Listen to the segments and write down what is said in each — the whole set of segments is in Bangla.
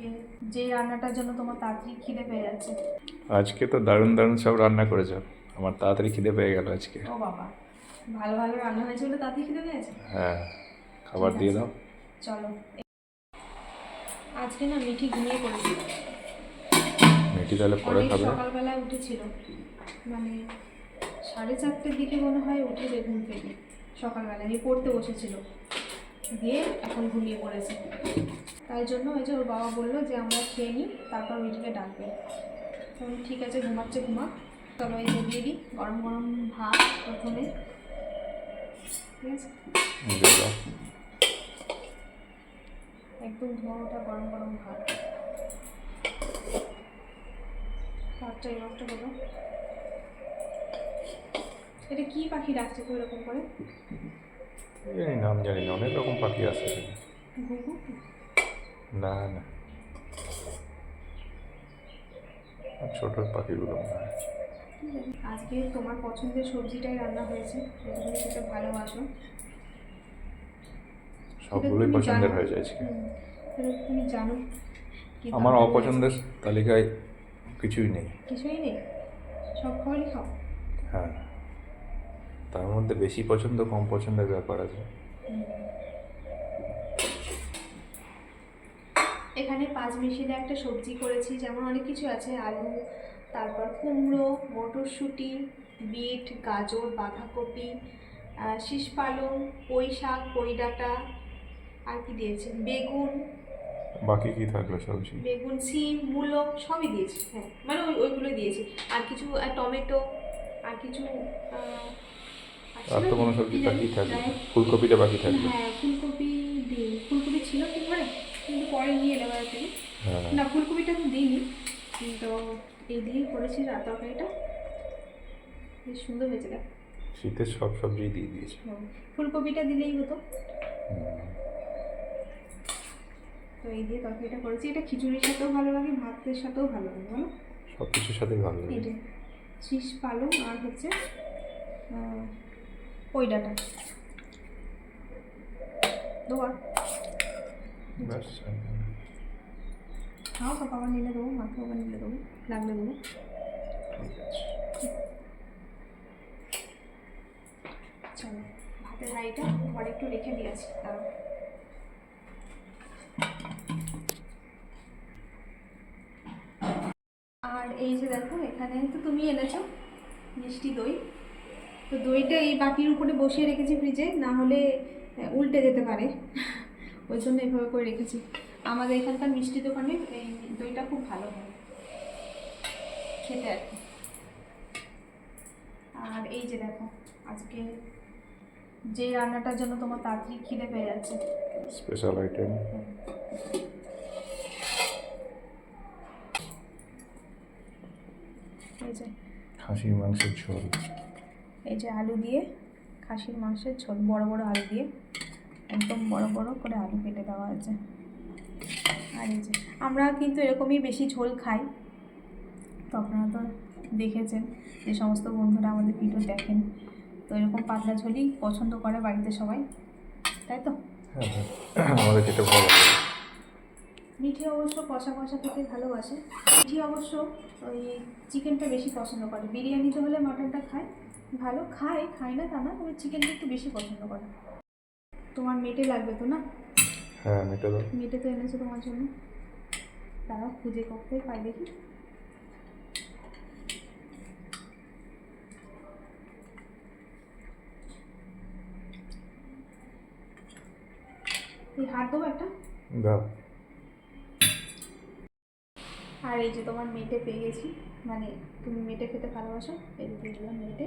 আজকে যে রান্নাটার জন্য তোমার তাড়াতাড়ি খিদে পেয়ে যাচ্ছে। আজকে তো দারুণ দারুণ সব রান্না করেছ। আমার তাড়াতাড়ি খিদে পেয়ে গেল আজকে। ও বাবা ভালো ভালো রান্না হয়েছে বলে তাড়াতাড়ি খিদে পেয়েছে হ্যাঁ খাবার দিয়ে দাও। চলো। আজকে না মিঠি ঘুমিয়ে পড়েছি মেয়েটি তাহলে পরে খাবে। সকালবেলায় উঠেছিল। মানে সাড়ে চারটের দিকে মনে হয় উঠেছে ঘুম থেকে সকালবেলায় আমি পড়তে বসেছিল। দিয়ে এখন ঘুমিয়ে পড়েছে। তাই জন্য ওই যে ওর বাবা বলল যে আমরা খেয়ে নিই তারপর মিঠিকে ডাকবে। তো আমি, ঠিক আছে ঘুমাচ্ছে ঘুমা। চলো এই যে দিয়ে দিই গরম গরম ভাত প্রথমে। ঠিক আছে? একদম ধোয়া ওঠা গরম গরম ভাত। ভাতটা এরকমটা হলো এটা কি পাখি ডাকছে এরকম করে? এই নাম জানি না অনেক রকম পাখি আছে না না ছোট পাখিগুলো আজকে তোমার পছন্দের সবজিটাই রান্না হয়েছে তুমি খেতে ভালোবাসো। সবগুলোই পছন্দের হয়ে যায় আজকে। তুমি জানো আমার অপছন্দের তালিকায় কিছুই নেই। কিছুই নেই? সব খাবারই খাও? হ্যাঁ। তার মধ্যে বেশি পছন্দ কম পছন্দের ব্যাপার আছে। এখানে পাঁচ মিশিয়ে একটা সবজি করেছি যেমন অনেক কিছু আছে আলু তারপর কুমড়ো মটরশুঁটি বিট গাজর বাঁধাকপি শীষ পালং পুঁই শাক পুঁই ডাঁটা আর কি দিয়েছে? বেগুন। বাকি কি থাকল সবজি? বেগুন সিম মূলো সবই দিয়েছি হ্যাঁ। মানে ওই ওইগুলো দিয়েছি। আর কিছু টমেটো আর কিছু আর তো কোনো সবজি বাকি? থাকবে? ফুলকপিটা বাকি থাকবে? হ্যাঁ ফুলকপি দিই। ফুলকপি ছিল কি ঘরে কিন্তু পরে নিয়ে এলাম আর থেকে হ্যাঁ। না ফুলকপিটা আমি দিইনি তো এই দিয়েই করেছি রাত তরকারিটা। বেশ সুন্দর হয়েছে দেখ। শীতের সব সবজি দিয়ে দিয়েছে। ফুলকপিটা দিলেই হতো। তো এই দিয়ে তরকারিটা করেছি। এটা খিচুড়ির সাথেও ভালো লাগে ভাতের সাথেও ভালো লাগে বলো? সব কিছুর সাথে ভালো লাগে। এটা শীষ পালং আর হচ্ছে ওই ডাটা। ব্যাস খাও পাপা আবার নিলে দেবো মাকে আবার নিলে দেবো লাগলে দেবো। চলো ভাতের হাঁড়িটা ঘরে একটু রেখে দিয়েছি তারপর আর এই যে দেখো এখানে তো তুমি এনেছো মিষ্টি দই। তো দইটা এই বাটির উপরে বসিয়ে রেখেছি ফ্রিজে না হলে উল্টে যেতে পারে। ওই জন্য এইভাবে করে রেখেছি। আমাদের এখানকার মিষ্টি দোকানে এই দইটা খুব ভালো হয়। খেতে আর কি। আর এই যে দেখো আজকে যে রান্নাটার জন্য তোমার তাড়াতাড়ি খিদে পেয়ে যাচ্ছে। স্পেশাল আইটেম খাসির মাংসের ঝোল। এই যে আলু দিয়ে খাসির মাংসের ঝোল বড় বড় আলু দিয়ে একদম বড় বড় করে আলু কেটে দেওয়া আছে আর এই যে আমরা কিন্তু এরকমই বেশি ঝোল খাই। তো আপনারা তো দেখেছেন যে সমস্ত বন্ধুরা আমাদের ভিডিও দেখেন। তো এরকম পাতলা ঝোলই পছন্দ করে বাড়িতে সবাই তাই তো? হ্যাঁ হ্যাঁ আমাদের খেতে ভালো মিঠি অবশ্য কষা কষা খেতে ভালোবাসে। মিঠি অবশ্য ওই চিকেনটা বেশি পছন্দ করে। বিরিয়ানিতে হলে মাটনটা খায়। ভালো খায় খায় না তা না তবে চিকেনটা একটু বেশি পছন্দ করে। তোমার মেটে লাগবে তো না? হ্যাঁ মেটে দাও মেটে তো এনেছো তোমার জন্য। তারাও খুঁজে করতে পাই দেখি। এই হাত দেবো একটা? দাও। আর এই যে তোমার মেটে পেয়ে গেছি মানে তুমি মেটে খেতে ভালোবাসো এই যে দিলাম মেটে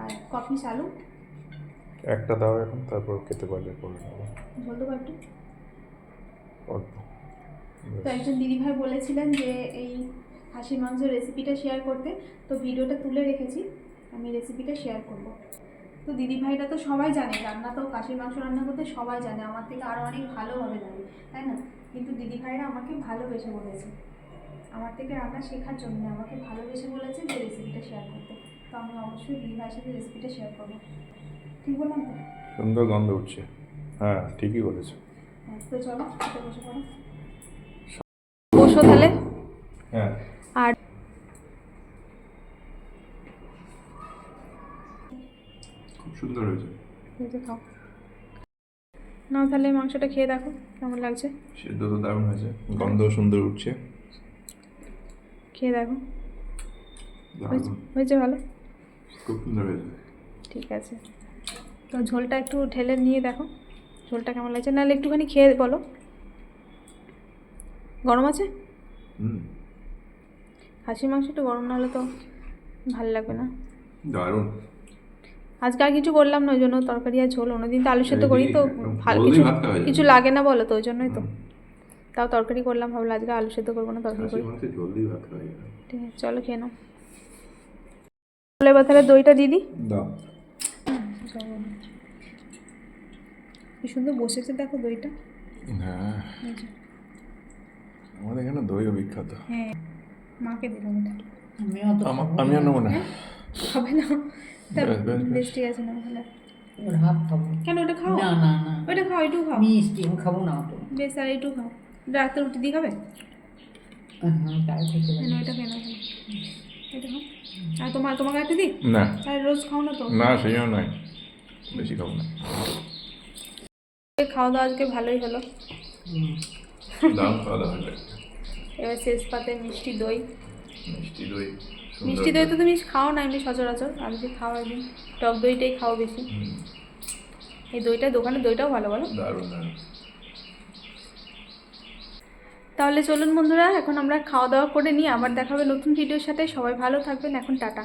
আর কফি চালু। একটা দাও এখন তারপর খেতে পারলে করে নেব। দেবো অল্প। তো একজন দিদিভাই বলেছিলেন যে এই খাসির মাংসের রেসিপিটা শেয়ার করতে। তো ভিডিওটা তুলে রেখেছি আমি রেসিপিটা শেয়ার করব। তো দিদিভাইটা তো সবাই জানে রান্না তো খাসির মাংস রান্না করতে সবাই জানে। আমার থেকে আরও অনেক ভালোভাবে জানে তাই না? কিন্তু দিদিভাইরা আমাকে ভালোবেসে বলেছে। আমার থেকে রান্না শেখার জন্য। আমাকে ভালোবেসে বলেছে যে রেসিপিটা শেয়ার করতে। তো আমি অবশ্যই দিদিভাইয়ের সাথে রেসিপিটা শেয়ার করব। ঠিক বললাম তো? সুন্দর গন্ধ উঠছে। হ্যাঁ ঠিকই বলেছ। হ্যাঁ, তো চলো খেতে বসে পড়ো। বসো তাহলে। হ্যাঁ। আর খুব সুন্দর হয়েছে। এই যে খাও। নাও তাহলে মাংসটা খেয়ে দেখো কেমন লাগছে। সেদ্ধ তো দারুণ হয়েছে। গন্ধ সুন্দর উঠছে। খেয়ে দেখো। হয়েছে ভালো? খুব সুন্দর হয়েছে। ঠিক আছে। তো ঝোলটা একটু ঢেলে নিয়ে দেখো ঝোলটা কেমন লাগছে? নাহলে একটুখানি খেয়ে বলো। গরম আছে? খাসির মাংস একটু গরম না হলে তো ভালো লাগবে না। দারুণ। আজকে আর কিছু করলাম না ওই জন্য তরকারি আর ঝোল। অন্যদিন তো আলু সেদ্ধ করি তো ভালো কিছু। কিছু লাগে না বলো তো ওই জন্যই তো। তাও তরকারি করলাম ভাবলাম আজকে আলু সেদ্ধ করব না তরকারি জলদি ভাত ঠিক আছে চলো খেয়ে নাও। তাহলে এবার তাহলে দইটা দিদি দাও। কি সুন্দর বসেছে দেখো দইটা। হ্যাঁ আমাদের এখানে দইও বিখ্যাত হ্যাঁ মাকে দিলাম এটা আমিও তো আমা- আমিও নেব না। খাবে না। তা বেশ, ঠিক আছে না তাহলে? ওর হাফ খাব। কেন ওটা খাও? না না না। ওটা খাও একটু খাও। মিষ্টি আমি খাব না অত। বেশ আর একটু খাও। রাতে রুটি দিয়ে খাবে? হ্যাঁ তাই থেকে খেয়ে নাও এটা খাও আর তোমার তোমার কাছে দিই? না। আর রোজ খাও না তো? না সেইও নয়। বেশি খাব না। খাওয়া দাওয়া আজকে ভালোই হলো। এবার শেষ পাতে মিষ্টি দই। মিষ্টি দই মিষ্টি দই তো তুমি খাও না এমনি সচরাচর। আমি যে খাও একদিন টক দইটাই খাও বেশি। এই দইটা দোকানের দইটাও ভালো বলো? দারুণ দারুণ। তাহলে চলুন বন্ধুরা, এখন আমরা খাওয়া দাওয়া করে নিই আবার দেখাবে নতুন ভিডিওর সাথে। সবাই ভালো থাকবেন, এখন টাটা।